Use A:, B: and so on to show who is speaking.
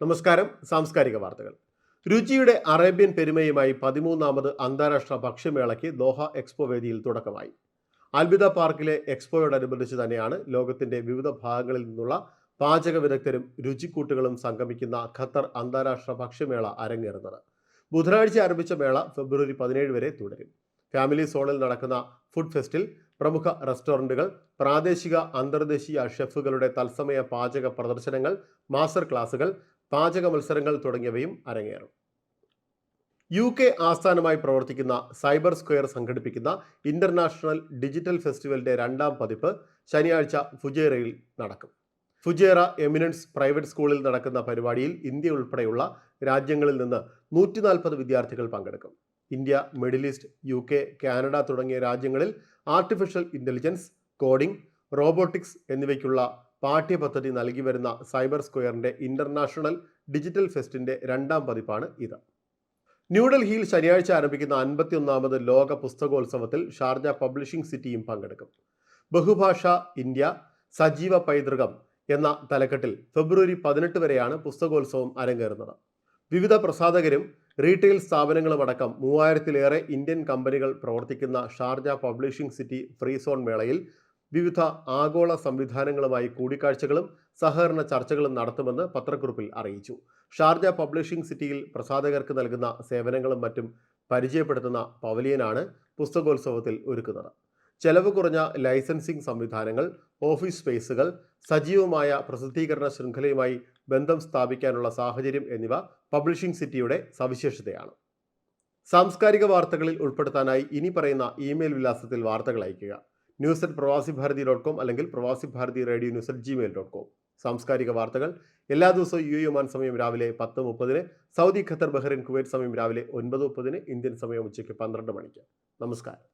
A: നമസ്കാരം. സാംസ്കാരിക വാർത്തകൾ. രുചിയുടെ അറേബ്യൻ പെരുമയുമായി പതിമൂന്നാമത് അന്താരാഷ്ട്ര ഭക്ഷ്യമേളയ്ക്ക് ദോഹ എക്സ്പോ വേദിയിൽ തുടക്കമായി. അൽബിദ പാർക്കിലെ എക്സ്പോയോടനുബന്ധിച്ച് തന്നെയാണ് ലോകത്തിന്റെ വിവിധ ഭാഗങ്ങളിൽ നിന്നുള്ള പാചക വിദഗ്ധരും രുചിക്കൂട്ടുകളും സംഗമിക്കുന്ന ഖത്തർ അന്താരാഷ്ട്ര ഭക്ഷ്യമേള അരങ്ങേറുന്നത്. ബുധനാഴ്ച ആരംഭിച്ച മേള ഫെബ്രുവരി പതിനേഴ് വരെ തുടരും. ഫാമിലി സോണിൽ നടക്കുന്ന ഫുഡ് ഫെസ്റ്റിൽ പ്രമുഖ റെസ്റ്റോറന്റുകൾ പ്രാദേശിക അന്തർദേശീയ ഷെഫുകളുടെ തത്സമയ പാചക പ്രദർശനങ്ങൾ മാസ്റ്റർ ക്ലാസുകൾ പാചക മത്സരങ്ങൾ തുടങ്ങിയവയും അരങ്ങേറും. യു കെ ആസ്ഥാനമായി പ്രവർത്തിക്കുന്ന സൈബർ സ്ക്വയർ സംഘടിപ്പിക്കുന്ന ഇന്റർനാഷണൽ ഡിജിറ്റൽ ഫെസ്റ്റിവലിന്റെ രണ്ടാം പതിപ്പ് ശനിയാഴ്ച ഫുജേറയിൽ നടക്കും. ഫുജേറ എമിനൻസ് പ്രൈവറ്റ് സ്കൂളിൽ നടക്കുന്ന പരിപാടിയിൽ ഇന്ത്യ ഉൾപ്പെടെയുള്ള രാജ്യങ്ങളിൽ നിന്ന് നൂറ്റി നാൽപ്പത് വിദ്യാർത്ഥികൾ പങ്കെടുക്കും. India middle east U K Canada തുടങ്ങിയ രാജ്യങ്ങളിൽ ആർട്ടിഫിഷ്യൽ ഇന്റലിജൻസ് കോഡിംഗ് റോബോട്ടിക്സ് എന്നിവയ്ക്കുള്ള പാഠ്യപദ്ധതി നൽകി വരുന്ന സൈബർ സ്ക്വയറിന്റെ ഇന്റർനാഷണൽ ഡിജിറ്റൽ ഫെസ്റ്റിന്റെ രണ്ടാം പതിപ്പാണ് ഇത്. ന്യൂഡൽഹിയിൽ ശനിയാഴ്ച ആരംഭിക്കുന്ന അൻപത്തിയൊന്നാമത് ലോക പുസ്തകോത്സവത്തിൽ ഷാർജ പബ്ലിഷിംഗ് സിറ്റിയും പങ്കെടുക്കും. ബഹുഭാഷ ഇന്ത്യ സജീവ പൈതൃകം എന്ന തലക്കെട്ടിൽ ഫെബ്രുവരി പതിനെട്ട് വരെയാണ് പുസ്തകോത്സവം അരങ്ങേറുന്നത്. വിവിധ പ്രസാധകരും റീറ്റെയിൽ സ്ഥാപനങ്ങളുമടക്കം മൂവായിരത്തിലേറെ ഇന്ത്യൻ കമ്പനികൾ പ്രവർത്തിക്കുന്ന Sharjah publishing city free zone മേളയിൽ വിവിധ ആഗോള സംവിധാനങ്ങളുമായി കൂടിക്കാഴ്ചകളും സഹകരണ ചർച്ചകളും നടത്തുമെന്ന് പത്രക്കുറിപ്പിൽ അറിയിച്ചു. ഷാർജ പബ്ലിഷിംഗ് സിറ്റിയിൽ പ്രസാധകർക്ക് നൽകുന്ന സേവനങ്ങളും മറ്റും പരിചയപ്പെടുത്തുന്ന പവലിയനാണ് പുസ്തകോത്സവത്തിൽ ഒരുക്കുന്നത്. ചെലവ് കുറഞ്ഞ ലൈസൻസിംഗ് സംവിധാനങ്ങൾ ഓഫീസ് സ്പേസുകൾ സജീവമായ പ്രസിദ്ധീകരണ ശൃംഖലയുമായി ബന്ധം സ്ഥാപിക്കാനുള്ള സാഹചര്യം എന്നിവ പബ്ലിഷിംഗ് സിറ്റിയുടെ സവിശേഷതയാണ്. സാംസ്കാരിക വാർത്തകളിൽ ഉൾപ്പെടുത്താനായി ഇനി പറയുന്ന ഇമെയിൽ വിലാസത്തിൽ വാർത്തകൾ അയയ്ക്കുക. ന്യൂസ് അറ്റ് പ്രവാസി ഭാരതി ഡോട്ട് കോം അല്ലെങ്കിൽ Pravasi Bharathi radio news at Gmail dot com സാംസ്കാരിക വാർത്തകൾ എല്ലാ ദിവസവും യു യു മാൻ സമയം രാവിലെ പത്ത് മുപ്പതിന് സൗദി ഖത്തർ ബഹ്റിൻ കുവൈറ്റ് സമയം രാവിലെ ഒൻപത് മുപ്പതിന് ഇന്ത്യൻ സമയം ഉച്ചയ്ക്ക് പന്ത്രണ്ട് മണിക്ക്. നമസ്കാരം.